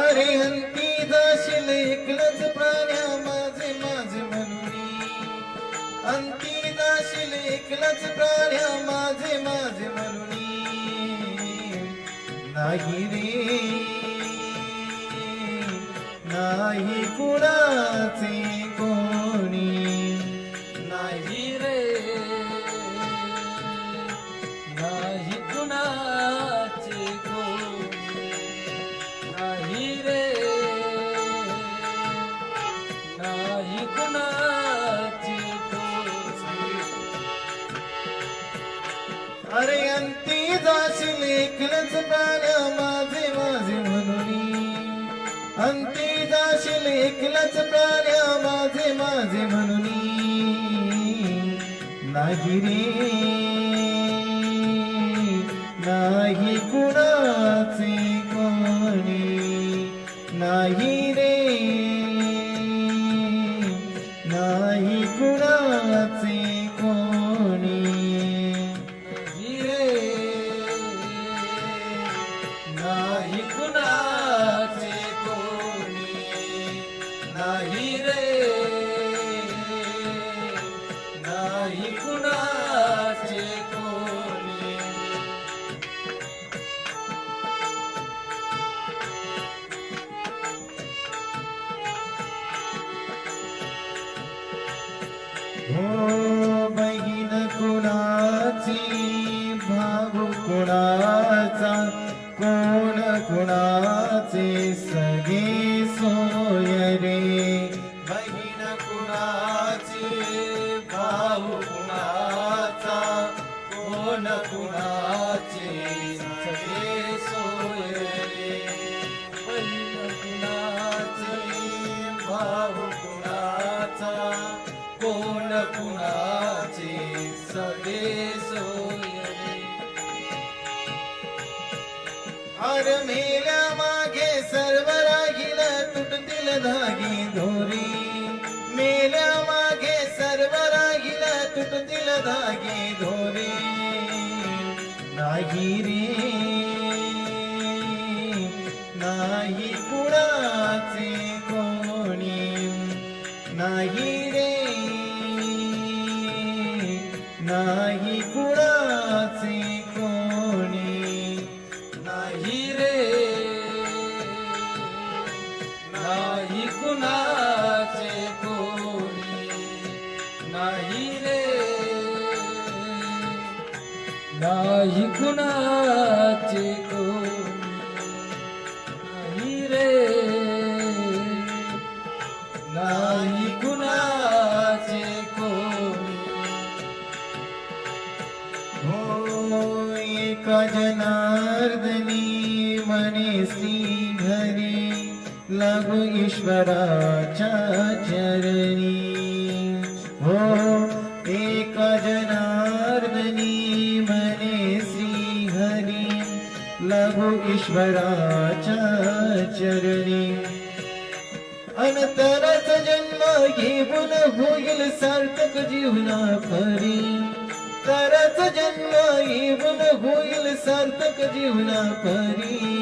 अरे हंती जाशील एकलंच प्राण्या माझे माझे म्हणून. अंती जाशील एकलच प्राण्या माझे माझे म्हणून. नाही रे नाही कुणाचे कोणी. नाही रे नाही कुणा अरे अंती जाशील एकलंच प्राण्या माझे माझे म्हणून. अंती जाशील एकलंच प्राण्या माझे माझे म्हणून. नाही रे नाही कुणाचे कोणी. नाही नाही कुणाचे कोणी नाही रे. नाही कुणाचे कोणी. हो बहीण कुणाची भाऊ कुणाचा? कोण कुणाचे सगे सोय रे? बहीण कुणाचे भाऊ कुणाचा? कोण कुणाचे सगे सोय रे? बहीण कुणाचे भाऊ कुणाचा? कोण कुणाचे सगे सोय रे? अर मेल्या मागे सर्व राहील तुटतील धागी दोरी मेल्या मागे सर्व राहील तुटतील धागी दोरी नाही रे नाही कुणाचे कोणी। नाही रे नाही कुणा नाही कुणाचे कोणी नाही रे। नाही कुणाचे कोणी नाही रे। नाही कुणाचे कोणी हो एका जनार्दनी मने श्री घरी लागू ईश्वराच्या चरणी. हो एका जनार्दनी मने श्री हरी लागू ईश्वराच्या चरणी. अनंतरच जन्म घेऊन होईल सार्थक जीवना परी. तरच जन्म येऊन होईल सार्थक जीवना परी.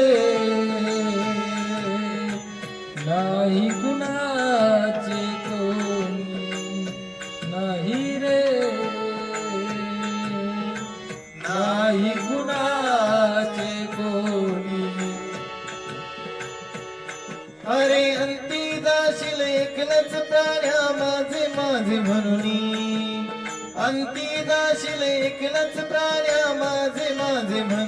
नाही गुणाचे कोणी. अरे अंती जाशील एकलच प्राण्या माझे माझे म्हणून. अंती जाशील एकलच प्राण्या माझे माझे म्हणून.